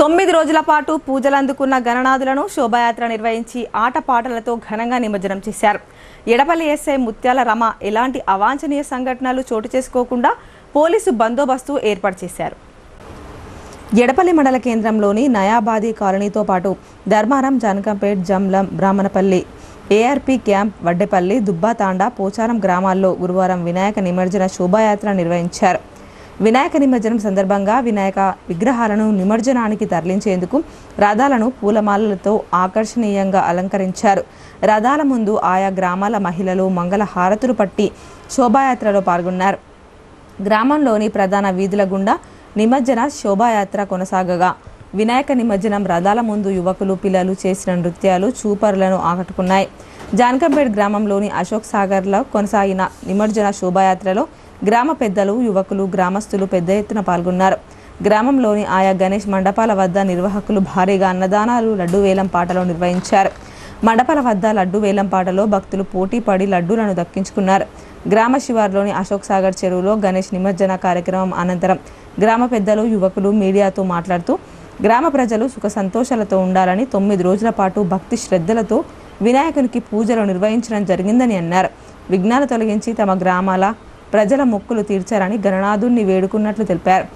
తొమ్మిది రోజుల పాటు పూజలు అందుకున్న గణనాథులను శోభాయాత్ర నిర్వహించి ఆటపాటలతో ఘనంగా నిమజ్జనం చేశారు. ఎడపల్లి ఎస్ఐ ముత్యాల రమ ఎలాంటి అవాంఛనీయ సంఘటనలు చోటు చేసుకోకుండా పోలీసు బందోబస్తు ఏర్పాటు చేశారు. ఎడపల్లి మండల కేంద్రంలోని నయాబాది కాలనీతో పాటు ధర్మారం జానకంపేట్ జమ్లం బ్రాహ్మణపల్లి ఏఆర్పి క్యాంప్ వడ్డెపల్లి దుబ్బాతాండా పోచారం గ్రామాల్లో గురువారం వినాయక నిమజ్జన శోభాయాత్ర నిర్వహించారు. వినాయక నిమజ్జనం సందర్భంగా వినాయక విగ్రహాలను నిమజ్జనానికి తరలించేందుకు రథాలను పూలమాలలతో ఆకర్షణీయంగా అలంకరించారు. రథాల ముందు ఆయా గ్రామాల మహిళలు మంగళ హారతులు పట్టి శోభాయాత్రలో పాల్గొన్నారు. గ్రామంలోని ప్రధాన వీధుల గుండా నిమజ్జన శోభాయాత్ర కొనసాగగా. వినాయక నిమజ్జనం రథాల ముందు యువకులు పిల్లలు చేసిన నృత్యాలు చూపరులను ఆకట్టుకున్నాయి. జానకంపేట్ గ్రామంలోని అశోక్ సాగర్లో కొనసాగిన నిమజ్జన శోభాయాత్రలో గ్రామ పెద్దలు యువకులు గ్రామస్తులు పెద్ద ఎత్తున పాల్గొన్నారు. గ్రామంలోని ఆయా గణేష్ మండపాల వద్ద నిర్వాహకులు భారీగా అన్నదానాలు లడ్డు వేలం పాటలు నిర్వహించారు. మండపాల వద్ద లడ్డు వేలం పాటలో భక్తులు పోటీ పడి లడ్డూలను దక్కించుకున్నారు. గ్రామ శివార్లోని అశోక్ సాగర్ చెరువులో గణేష్ నిమజ్జన కార్యక్రమం అనంతరం గ్రామ పెద్దలు యువకులు మీడియాతో మాట్లాడుతూ గ్రామ ప్రజలు సుఖ సంతోషాలతో ఉండాలని తొమ్మిది రోజుల పాటు భక్తి శ్రద్ధలతో వినాయకునికి పూజలు నిర్వహించడం జరిగిందని అన్నారు. విఘ్నాలు తొలగించి తమ గ్రామాల ప్రజల మొక్కులు తీర్చారని గణనాథుణ్ణి వేడుకున్నట్లు తెలిపారు.